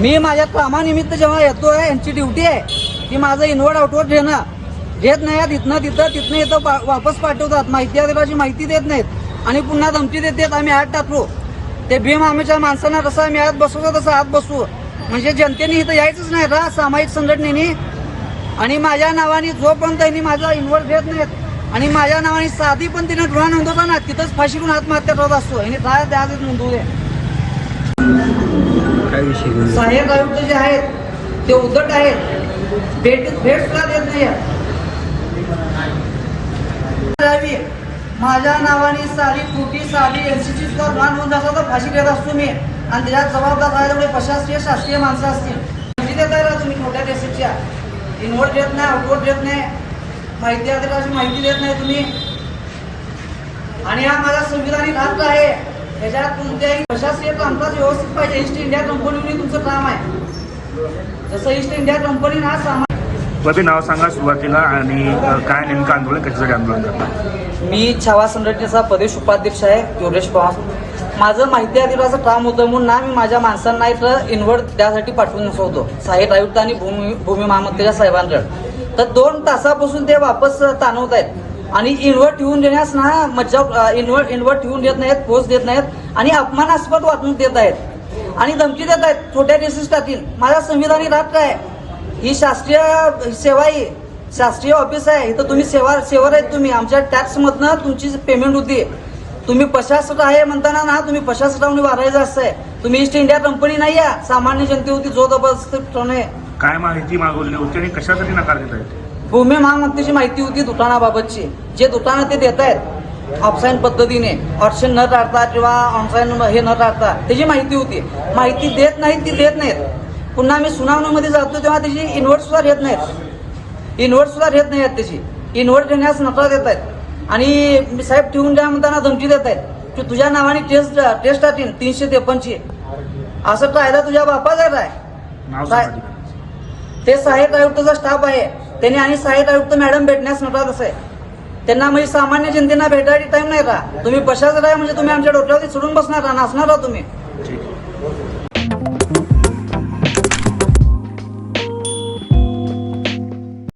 मी माझ्या कामानिमित्त जेव्हा येतोय यांची ड्युटी आहे की माझं इनवर्ड आउटवर्ड घेणं. घेत नाही इथनं तिथं तिथनं इथं पा- वापस पाठवतात. माहिती अधिकाराची माहिती देत नाहीत. आणि पुन्हा धमकी देतात आम्ही आत टाकू. ते भीम आम्हीच्या माणसांना कसं आम्ही आत बसवतो तसं आत बसू. म्हणजे जनतेने इथं यायचंच नाही. रा सामाजिक संघटनेने. आणि माझ्या नावाने जोपर्यंत त्यांनी माझा इन्व्हॉल्व घेत नाहीत आणि माझ्या नावाने साधी पण तिने गुन्हा नोंदवता ना तिथंच फाशी करून आत्महत्या करत असतो. आणि काय त्याआधीच नोंदवू दे. काय विषय सहाय्यक आयुक्त जे आहेत ते उद्धट आहेत. भेट भेट सुद्धा देत नाही माझ्या नावाने सारी खोटी साधी एनसीची सुद्धा गुन्हा होऊन असला तर फाशी देत असतो मी. आणि त्याच्यात जबाबदार आहे तेवढे प्रशासकीय शासकीय माणसं असतील. फाशी देताय ना तुम्ही खोट्या देशाच्या? इनवर्ट देत नाही आउटवोट देत नाही. माहिती अधिकाराची माहिती देत नाही तुम्ही. आणि हा माझा संविधानिक हक्क आहे. याच्यात कोणत्याही प्रशासकीय कामकाज व्यवस्थित पाहिजे. ईस्ट इंडिया कंपनीने तुमचं काम आहे. जसं ईस्ट इंडिया कंपनीनं हा सामान बाबी नाव सांगा सुरुवातीला आणि काय नेमकं आंदोलन कशासाठी आंदोलन करणार मी छावा संघटनेचा प्रदेश उपाध्यक्ष आहे योगेश पवार. माझं माहिती अधिकाराचं काम होतं म्हणून ना मी माझ्या माणसांना इथं इन्व्हर्ट त्यासाठी पाठवून नसवतो सहाय्यक आयुक्त आणि भूमी भूमी महामंत्र्याच्या साहेबांकडे. तर दोन तासापासून ते वापस ताणवत आहेत. आणि इन्व्हर्ट येऊन देण्यास ना मज्जा इन्व्हर्ट इन्व्हर्ट येऊन देत नाहीत पोच देत नाहीत आणि अपमानास्पद वाटून देत आहेत. आणि धमकी देत आहेत छोट्या डिसीस टाकील माझा संविधानिक हक्क आहे? ही शास्त्रीय सेवा आहे. शास्त्रीय ऑफिस आहे. इथं तुम्ही सेवा सेवर आहेत तुम्ही. आमच्या टॅक्समधनं तुमची पेमेंट होती. तुम्ही पशासट आहे म्हणताना ना तुम्ही प्रशासकाने वारायचं असं आहे. तुम्ही ईस्ट इंडिया कंपनी नाही आहे. सामान्य जनतेवरती जो जबरदस्त काय माहिती मागवली होती आणि कशासाठी नकार देत आहेत भूमी महामंत्रीची माहिती होती दुकानाबाबतची जे दुकानं ते देत आहेत ऑफलाईन पद्धतीने. ऑप्शन न टाळता किंवा ऑनलाईन हे न टाळता त्याची माहिती होती. माहिती देत नाहीत ती देत नाहीत. पुन्हा मी सुनावणीमध्ये जातो तेव्हा त्याची इन्व्हर्ट सुद्धा घेत नाहीत. इन्व्हर्ट सुद्धा घेत नाहीत त्याची. इन्व्हर्ट घेण्यास नकार देत आहेत आणि मी साहेब ठेवून द्या म्हणताना धमकी देत आहेत की तुझ्या नावाने टेस्ट टेस्ट टाकीन तीनशे त्रेपन्नची. असं कायदा तुझ्या बापाचा आहे. ते सहाय्यक आयुक्ताचा स्टाफ आहे. त्यांनी आणि सहाय्यक आयुक्त मॅडम भेटण्यास नकार असं. आहे त्यांना म्हणजे सामान्य जनतेना भेटायची टाइम नाही का? तुम्ही प्रशासक राहा म्हणजे तुम्ही आमच्या डोक्यावरती चढून बसणार का नाचणार का तुम्ही?